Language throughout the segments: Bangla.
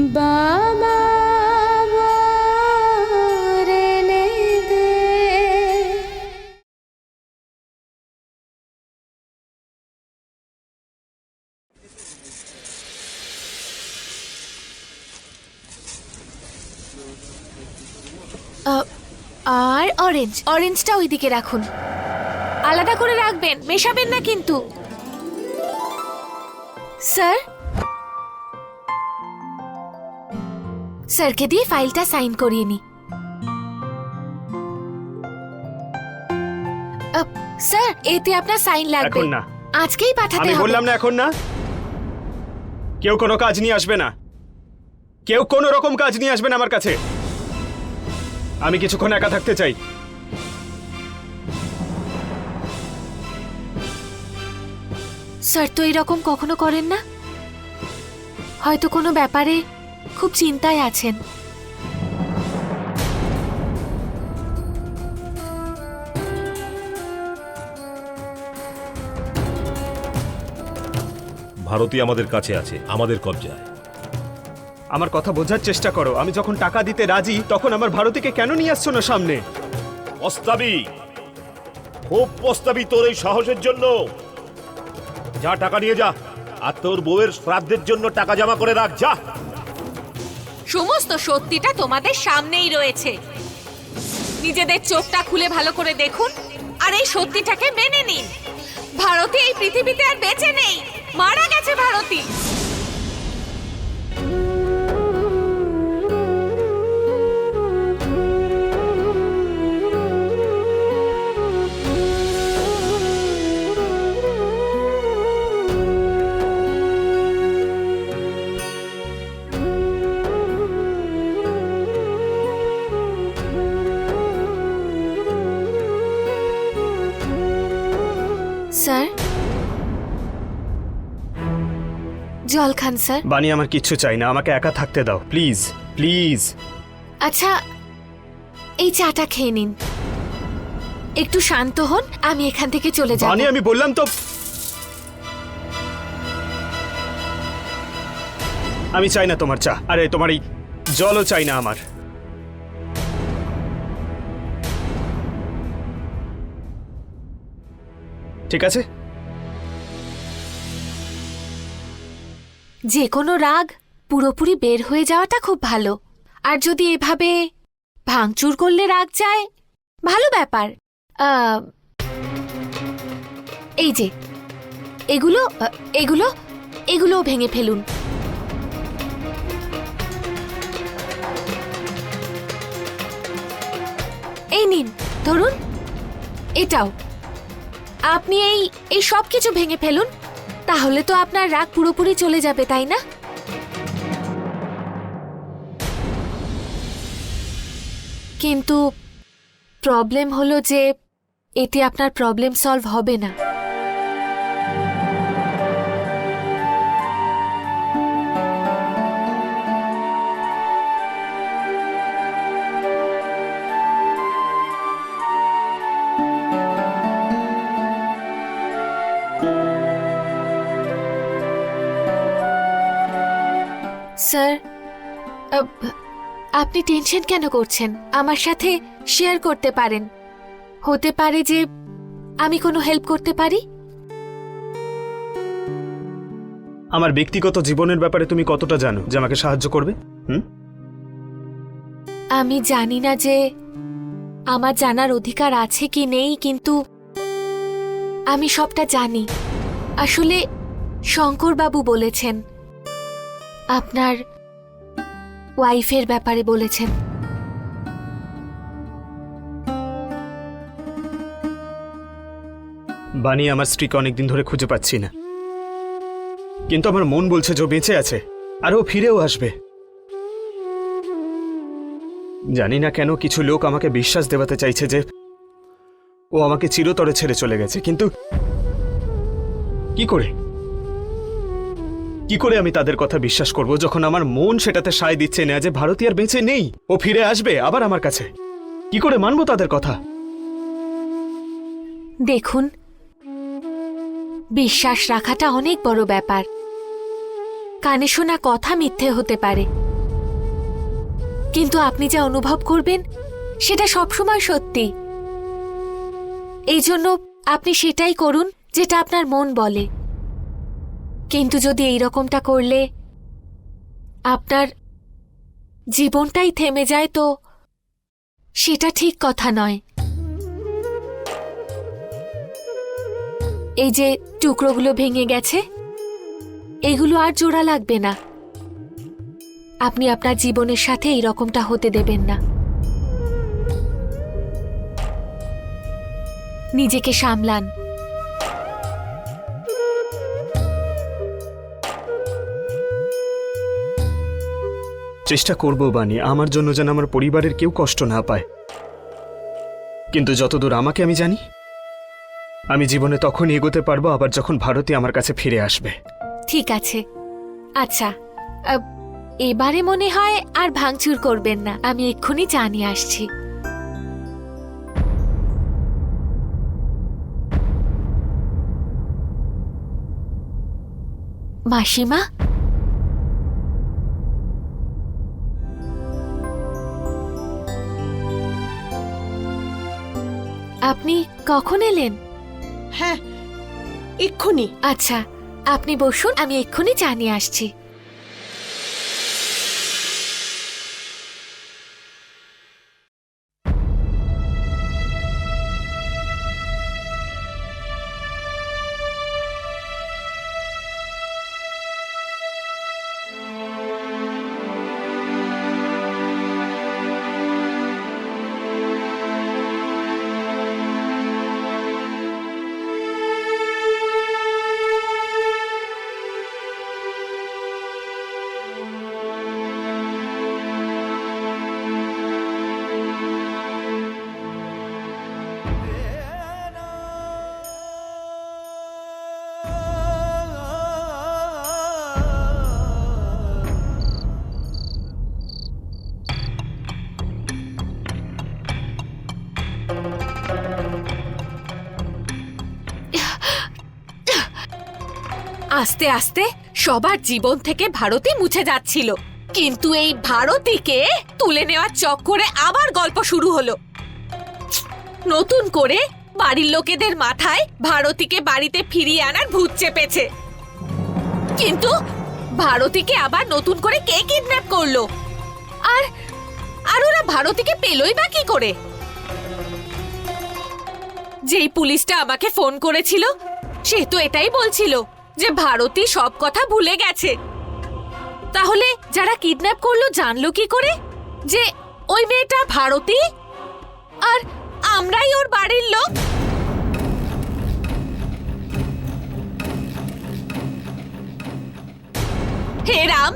বাবা রেনে দে আর অরেঞ্জ অরেঞ্জটা ওইদিকে রাখুন। আলাদা করে রাখবেন মেশাবেন না কিন্তু। স্যার স্যারকে দিয়ে ফাইলটা সাইন করিয়ে নি। স্যার এতে আপনার সাইন লাগবে। এখন না। আজকেই পাঠাতে আমি হবে। বললাম না এখন না। কেউ কোনো কাজ নিয়ে আসবে না। কেউ কোনো রকম কাজ নিয়ে আসবে না আমার কাছে। আমি কিছুক্ষণ একা থাকতে চাই। স্যার তো এরকম কখনো করেন না? হয়তো কোনো ব্যাপারে খুব চিন্তায় আছেন। ভারতী আমাদের কাছে আছে আমাদের কবজায়। আমার কথা বোঝার চেষ্টা করো। আমি যখন টাকা দিতে রাজি তখন আমার ভারতীকে কেন নিয়ে আসছো না সামনে? পস্তাবি খুব পস্তাবি তোর এই সাহসের জন্য। যা টাকা নিয়ে যা আর তোর বউয়ের শ্রাদ্ধের জন্য টাকা জমা করে রাখ যা। সমস্ত সত্যিটা তোমাদের সামনেই রয়েছে। নিজেদের চোখটা খুলে ভালো করে দেখুন আর এই সত্যিটাকে মেনে নিন। ভারতী, এই পৃথিবীতে আর বেঁচে নেই। মারা গেছে ভারতী। খান স্যার। বানি আমার কিচ্ছু চাই না। আমাকে একা থাকতে দাও। Please please. আচ্ছা এই চাটা খেয়ে নিন। একটু শান্ত হন আমি এখান থেকে চলে যাব। বানি আমি বললাম তো আমি চাই না তোমার চা। আরে তোমার এই জলও চাই না আমার। ঠিক আছে? যে কোনো রাগ পুরোপুরি বের হয়ে যাওয়াটা খুব ভালো। আর যদি এভাবে ভাঙচুর করলে রাগ যায়, ভালো ব্যাপার। এই যে, এগুলো এগুলো, এগুলোও ভেঙে ফেলুন। এই নিন, ধরুন এটাও। আপনি এই এই সব কিছু ভেঙে ফেলুন। তাহলে তো আপনার রাগ পুরোপুরি চলে যাবে, তাই না? কিন্তু প্রবলেম হলো যে এতে আপনার প্রবলেম সলভ হবে না। স্যার। আপনি টেনশন কেন করছেন? আমার সাথে শেয়ার করতে পারেন। হতে পারে যে আমি কোনো হেল্প করতে পারি? আমার ব্যক্তিগত জীবনের ব্যাপারে তুমি কতটা জানো যে আমাকে সাহায্য করবে? হুম? আমি জানি না যে আমার জানার অধিকার আছে কি নেই কিন্তু আমি সবটা জানি। আসলে শঙ্করবাবু বলেছেন আপনার ওয়াইফের ব্যাপারে বলেছেন। বানি আমার স্ত্রীকে অনেকদিন ধরে খুঁজে পাচ্ছি না। কিন্তু আমার মন বলছে যে বেঁচে আছে, আর ও ফিরেও আসবে। জানি না কেন কিছু লোক আমাকে বিশ্বাস দেওয়াতে চাইছে যে ও আমাকে চিরতরে ছেড়ে চলে গেছে, কিন্তু কি করে? কি করে আমি তাদের কথা বিশ্বাস করব যখন আমার মন সেটাতে সায় দিচ্ছে না যে ভারতী আর বেঁচে নেই? ও ফিরে আসবে, আবার আমার কাছে। কি করে মানবো তাদের কথা? দেখুন, বিশ্বাস রাখাটা অনেক বড় ব্যাপার। কানে শোনা কথা মিথ্যে হতে পারে। কিন্তু আপনি যা অনুভব করবেন, সেটা সবসময় সত্যি। এই জন্য আপনি সেটাই করুন যেটা আপনার মন বলে। কিন্তু যদি এই রকমটা করলে আপনার জীবনটাই থেমে যায় তো সেটা ঠিক কথা নয়। এই যে টুকরোগুলো ভেঙে গেছে, এগুলো আর জোড়া লাগবে না। আপনি আপনার জীবনের সাথে এই রকমটা হতে দেবেন না। নিজেকে সামলান। চেষ্টা করব বানি আমার জন্য যেন আমার পরিবারের কেউ কষ্ট না পায়। কিন্তু যতদূর আমাকে আমি জানি, আমি জীবনে তখন এগোতে পারব আবার যখন ভারতী আমার কাছে ফিরে আসবে। ঠিক আছে। আচ্ছা এবারে মনে হয় আর ভাঙচুর করবেন না, আমি এক্ষুনি চা আসছি। মাসিমা? আপনি কখন এলেন? হ্যাঁ এক্ষুনি। আচ্ছা আপনি বসুন আমি এক্ষুনি চা নিয়ে আসছি। আস্তে আস্তে সবার জীবন থেকে ভারতী মুছে যাচ্ছিল। কিন্তু এই ভারতীকে তুলে নেওয়ার চক্করে আবার গল্প শুরু হলো। নতুন করে বাড়ির লোকেদের মাথায় ভারতীকে বাড়িতে ফিরিয়ে আনার ভূত চেপেছে। কিন্তু ভারতীকে আবার নতুন করে কে কিডন্যাপ করল? আর আর ওরা ভারতীকে পেলই বা কি করে? যেই পুলিশটা আমাকে ফোন করেছিল, সে তো এটাই বলছিল। যে ভারতী সব কথা ভুলে গেছে। তাহলে যারা কিডন্যাপ করল জানলো কি করে? যে ওই মেয়েটা ভারতী? আর আমরাই ওর বাড়ির লোক? হে রাম!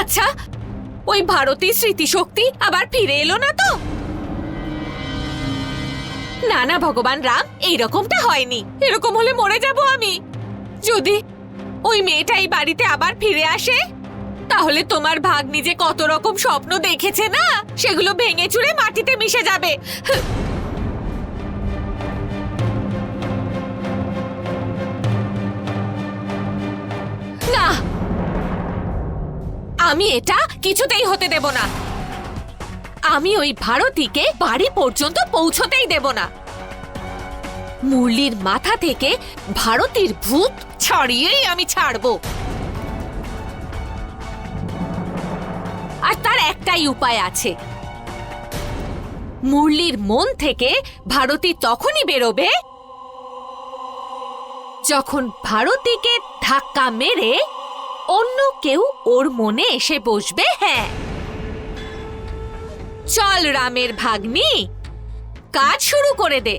আচ্ছা ওই ভারতী স্মৃতিশক্তি আবার ফিরে এলো না তো? না না, ভগবান রাম, এইরকমটা হয়নি। এরকম হলে মরে যাব আমি। যদি ওই মেয়েটা এই বাড়িতে আবার ফিরে আসে, তাহলে তোমার ভাগ নিজে কত রকম স্বপ্ন দেখেছে না, সেগুলো ভেঙে চুরে মাটিতে মিশে যাবে। না, আমি এটা কিছুতেই হতে দেব না। আমি ওই ভারতীকে বাড়ি পর্যন্ত পৌঁছতেই দেব না। মুরলির মাথা থেকে ভারতীর ভূত ছাড়িয়েই আমি ছাড়বো। আর তার একটাই উপায় আছে। মুরলির মন থেকে ভারতী তখনই বেরোবে যখন ভারতীকে ধাক্কা মেরে অন্য কেউ ওর মনে এসে বসবে হ্যাঁ। চল রামের ভাগ্নি, কাজ শুরু করে দে।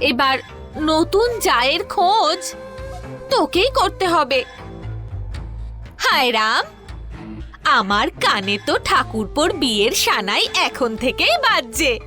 এবার নতুন জায়ের খোঁজ তোকেই করতে হবে। হায় রাম! আমার কানে তো ঠাকুরপোর বিয়ের সানাই এখন থেকেই বাজছে।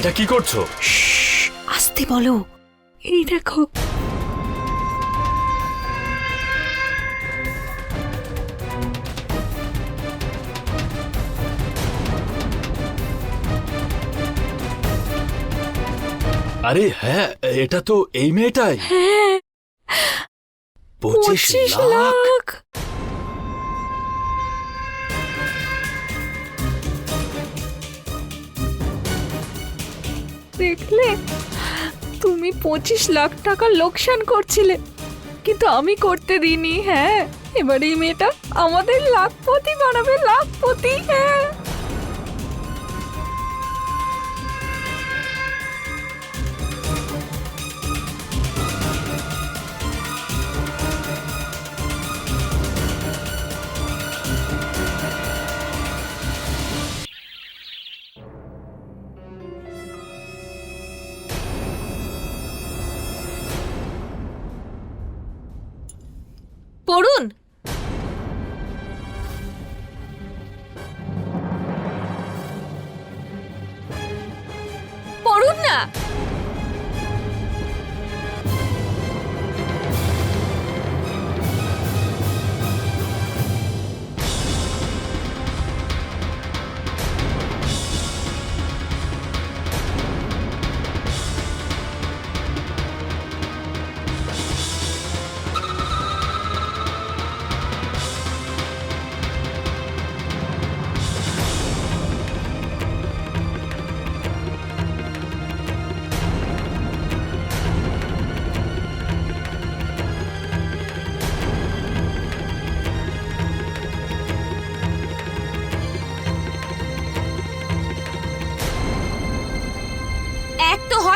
এটা কি করছ? আসতে বলো এই দেখো আরে হ্যাঁ এটা তো এই মেয়েটাই হ্যাঁ পঁচিশ লাখ দেখলে? তুমি পঁচিশ লাখ টাকা লোকসান করছিলে। কিন্তু আমি করতে দিইনি হ্যাঁ? এবার এই মেয়েটা আমাদের লাখপতি বানাবে, লাখপতি হ্যাঁ?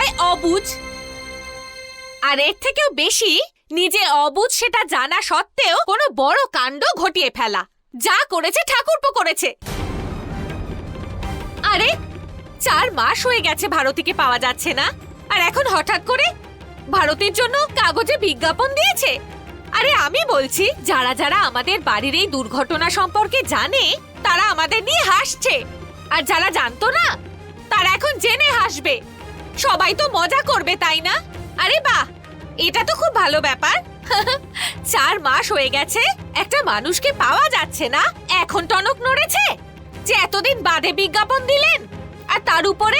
হয় অবুঝ। আর এর থেকেও বেশি নিজে অবুঝ সেটা জানা সত্ত্বেও কোনো বড় কাণ্ড ঘটিয়ে ফেলা। যা করেছে ঠাকুরপো করেছে। আরে, চার মাস হয়ে গেছে ভারতীকে পাওয়া যাচ্ছে না। আর এখন হঠাৎ করে ভারতীর জন্য কাগজে বিজ্ঞাপন দিয়েছে। আরে আমি বলছি, যারা যারা আমাদের বাড়ির এই দুর্ঘটনা সম্পর্কে জানে, তারা আমাদের নিয়ে হাসছে। আর যারা জানতো না, তারা এখন জেনে হাসবে। সবাই তো মজা করবে, তাই না? আরে বাহ, এটা তো খুব ভালো ব্যাপার। চার মাস হয়ে গেছে, একটা মানুষকে পাওয়া যাচ্ছে না, এখন টনক নড়েছে, যে এতদিন বাদে বিজ্ঞাপন দিলেন। আর তার উপরে,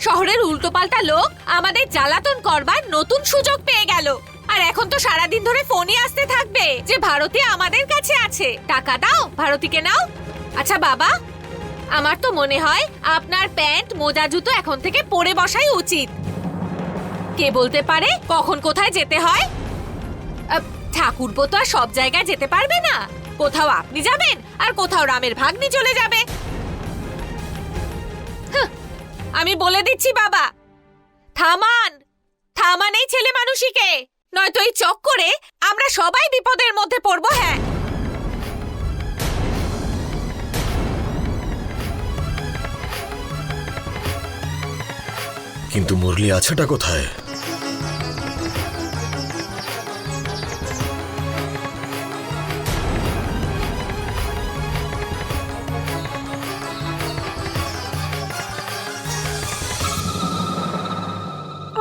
শহরের উল্টোপাল্টা লোক আমাদের জ্বালাতন করবার নতুন সুযোগ পেয়ে গেল। আর এখন তো সারাদিন ধরে ফোনই আসতে থাকবে, যে ভারতী আমাদের কাছে আছে। টাকা দাও, ভারতীকে নাও। আচ্ছা বাবা আমার তো মনে হয় আপনার প্যান্ট মোজা জুতো এখন থেকে পরে বসাই উচিত। কে বলতে পারে কখন কোথায় যেতে হয়? ঠাকুরপো তো আর সব জায়গায় যেতে পারবে না। কোথাও আপনি যাবেন আর কোথাও রামের ভাগ্নি চলে যাবে। হাহ, আমি বলে দিচ্ছি বাবা। থামান থামান এই ছেলে মানুষিকে। নয়তো এই চক্করে আমরা সবাই বিপদের মধ্যে পড়ব হ্যাঁ। কিন্তু মুরলি আছেটা কোথায়?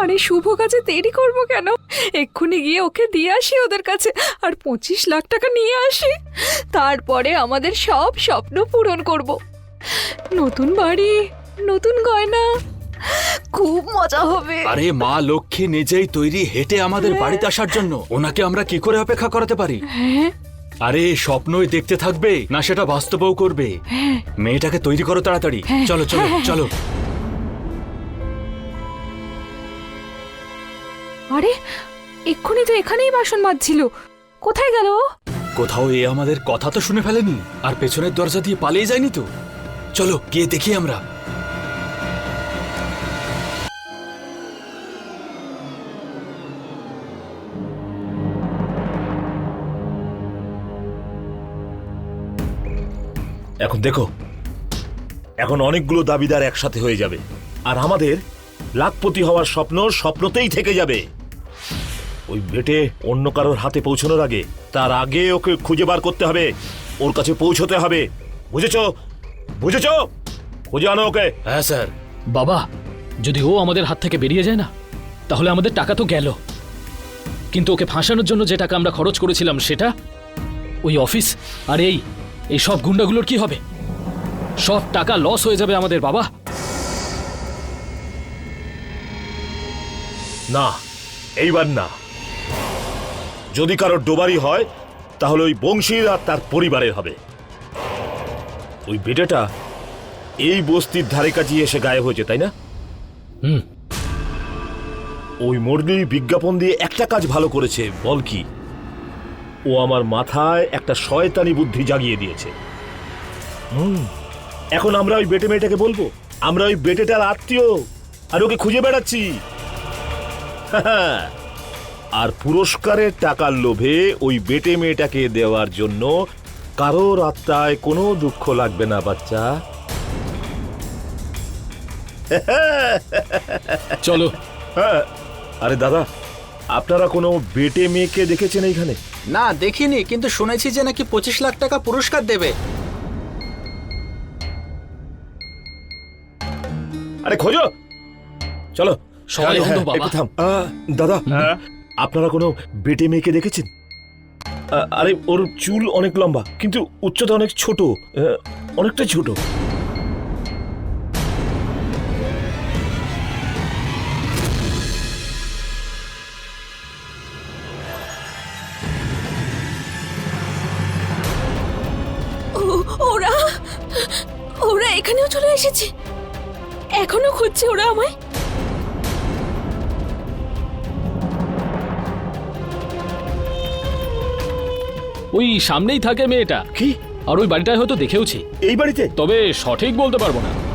আরে শুভ কাজে দেরি করব কেন? এক্ষুনি গিয়ে ওকে দিয়ে আসি ওদের কাছে, আর পঁচিশ লাখ টাকা নিয়ে আসি। তারপরে আমাদের সব স্বপ্ন পূরণ করব। নতুন বাড়ি, নতুন গয়না খুব মজা হবে। আরে মা লক্ষ্মী নিজেই তৈরি হেঁটে আমাদের বাড়িতে আসার জন্য। ওনাকে আমরা কি করে অপেক্ষা করাতে পারি? হ্যাঁ। আরে স্বপ্নই দেখতে থাকবে না সেটা বাস্তবও করবে। মেয়েটাকে তৈরি করো তাড়াতাড়ি। চলো চলো চলো। আরে এক্ষুনি তো এখানেই বাসন মাজছিল। কোথায় গেল? ও? কোথাও এ আমাদের কথা তো শুনে ফেলেনি। আর পেছনের দরজা দিয়ে পালিয়ে যায়নি তো। চলো গিয়ে দেখি আমরা। এখন দেখো। এখন অনেকগুলো দাবিদার একসাথে হয়ে যাবে। আর আমাদের লাখপতি হওয়ার স্বপ্ন স্বপ্নতেই থেকে যাবে। ওই বেটে অন্য কারোর হাতে পৌঁছানোর আগে, তার আগে ওকে খুঁজে বার করতে হবে। ওর কাছে পৌঁছতে হবে। বুঝেছ? বুঝেছ? খুঁজে আনো ওকে। হ্যাঁ স্যার। বাবা, যদি ও আমাদের হাত থেকে বেরিয়ে যায় না, তাহলে আমাদের টাকা তো গেল। কিন্তু ওকে ফাঁসানোর জন্য যে টাকা আমরা খরচ করেছিলাম সেটা ওই অফিস আর এই এই সব গুন্ডাগুলোর কি হবে? সব টাকা লস হয়ে যাবে আমাদের বাবা। না এইবার না। যদি কারোর ডোবারি হয় তাহলে ওই বংশীর আর তার পরিবারের হবে। ওই বেটাটা এই বস্তির ধারে কাছে এসে গায়েব হয়েছে তাই না? হুম। ওই মর্নি বিজ্ঞাপন দিয়ে একটা কাজ ভালো করেছে বল কি? ও আমার মাথায় একটা শয়তানি বুদ্ধি জাগিয়ে দিয়েছে। হুম এখন আমরা ওই বেটে মেয়েটাকে বলব। আমরা ওই বেটেটার আত্মীয় আর ওকে খুঁজে বেড়াচ্ছি। আর পুরস্কারের টাকার লোভে ওই বেটে মেয়েটাকে দেওয়ার জন্য কারোর আত্মায় কোনো দুঃখ লাগবে না বাচ্চা। চলো। হ্যাঁ আরে দাদা আপনারা কোনো বেটে মেয়েকে দেখেছেন এইখানে? না দেখিনি কিন্তু শুনেছি যে নাকি পঁচিশ লাখ টাকা পুরস্কার দেবে। আরে খোঁজো! চলো সবাই আরে অন্ধ হ্যাঁ, বাবা। একটু থাম। আহ, দাদা আপনারা কোনো বেটে মেয়েকে দেখেছেন? আ, আরে ওর চুল অনেক লম্বা কিন্তু উচ্চতা অনেক ছোট আহ, অনেকটা ছোট। ওরা ওরা এখানেও চলে এসেছে। এখনও খুঁজছে ওরা আমায়। ওই সামনেই থাকে মেয়েটা। কি? আর ওই বাড়িটায় হয়তো দেখেওছি। এই বাড়িতে? তবে সঠিক বলতে পারব না।